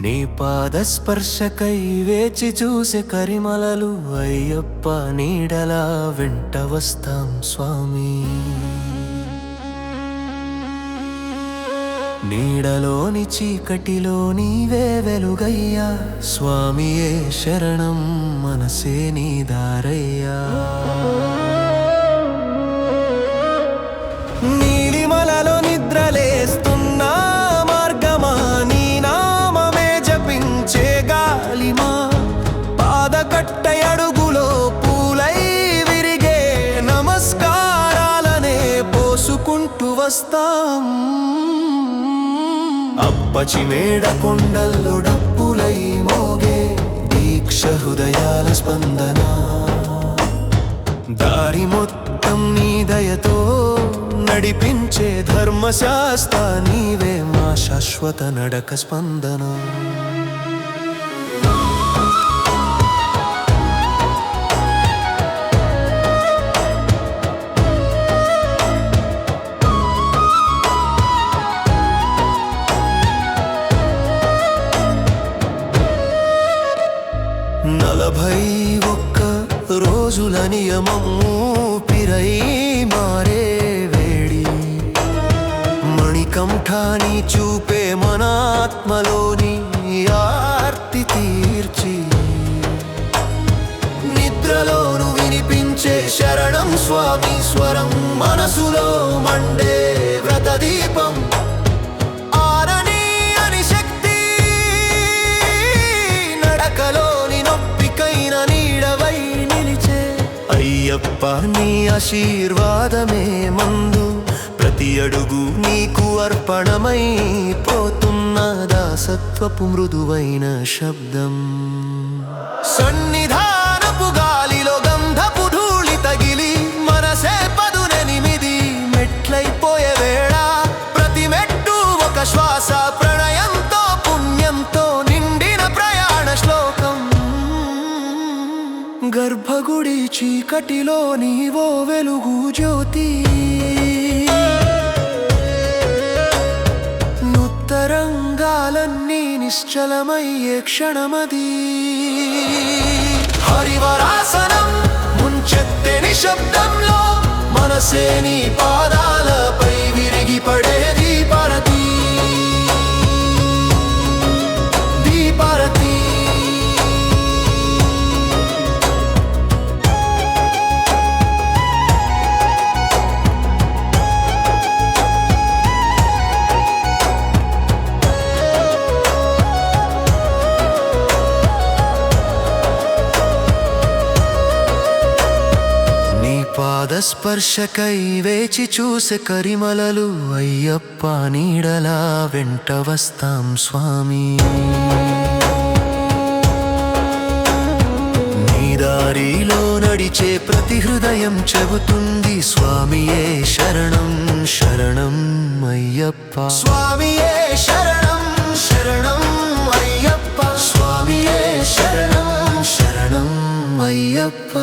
నీ పాదస్పర్శకై వేచి చూసే కరిమలలు అయ్యప్ప నీడలా వెంట వస్తాం స్వామి. నీడలోని చీకటిలో నీవే వెలుగయ్యా స్వామియే శరణం మనసే నీ దారయ్యా. వస్తాం. అప్పచి మేడ కొండల్లో డప్పులై మోగే దీక్ష హృదయాల స్పందన. దారి మొత్తం నీ దయతో నడిపించే ధర్మశాస్త్ర నీవే మా శాశ్వత నడక స్పందన. నలభై ఒక్క రోజుల నియమము పిరై మారే వేడి. మణికంఠాని చూపే మన ఆత్మలోని ఆర్తి తీర్చి. నిద్రలోను వినిపించే శరణం స్వామి స్వరం మనసులో మండే వ్రత దీపం అయ్యప్ప నీ ఆశీర్వాదమే మందు. ప్రతి అడుగు నీకు అర్పణమై పోతున్న దాసత్వపు మృదువైన శబ్దం. సన్నిధా గర్భగుడి చీకటిలో నీవో వెలుగు జ్యోతి. నుత్తరంగాలన్నీ నిశ్చలమయ్యే క్షణమది. హరివరాసనం ముంచెత్తెని శబ్దంలో మనసే నీ పాదాలపై విరిగిపడే పాదస్పర్శకై వేచి చూసే కరిమలలు అయ్యప్ప నీడలా వెంట వస్తాం స్వామి. నీదారిలో నడిచే ప్రతి హృదయం చెబుతుంది స్వామియే శరణం శరణం అయ్యప్ప. స్వామియే శరణం శరణం అయ్యప్ప. స్వామియే శరణం శరణం అయ్యప్ప.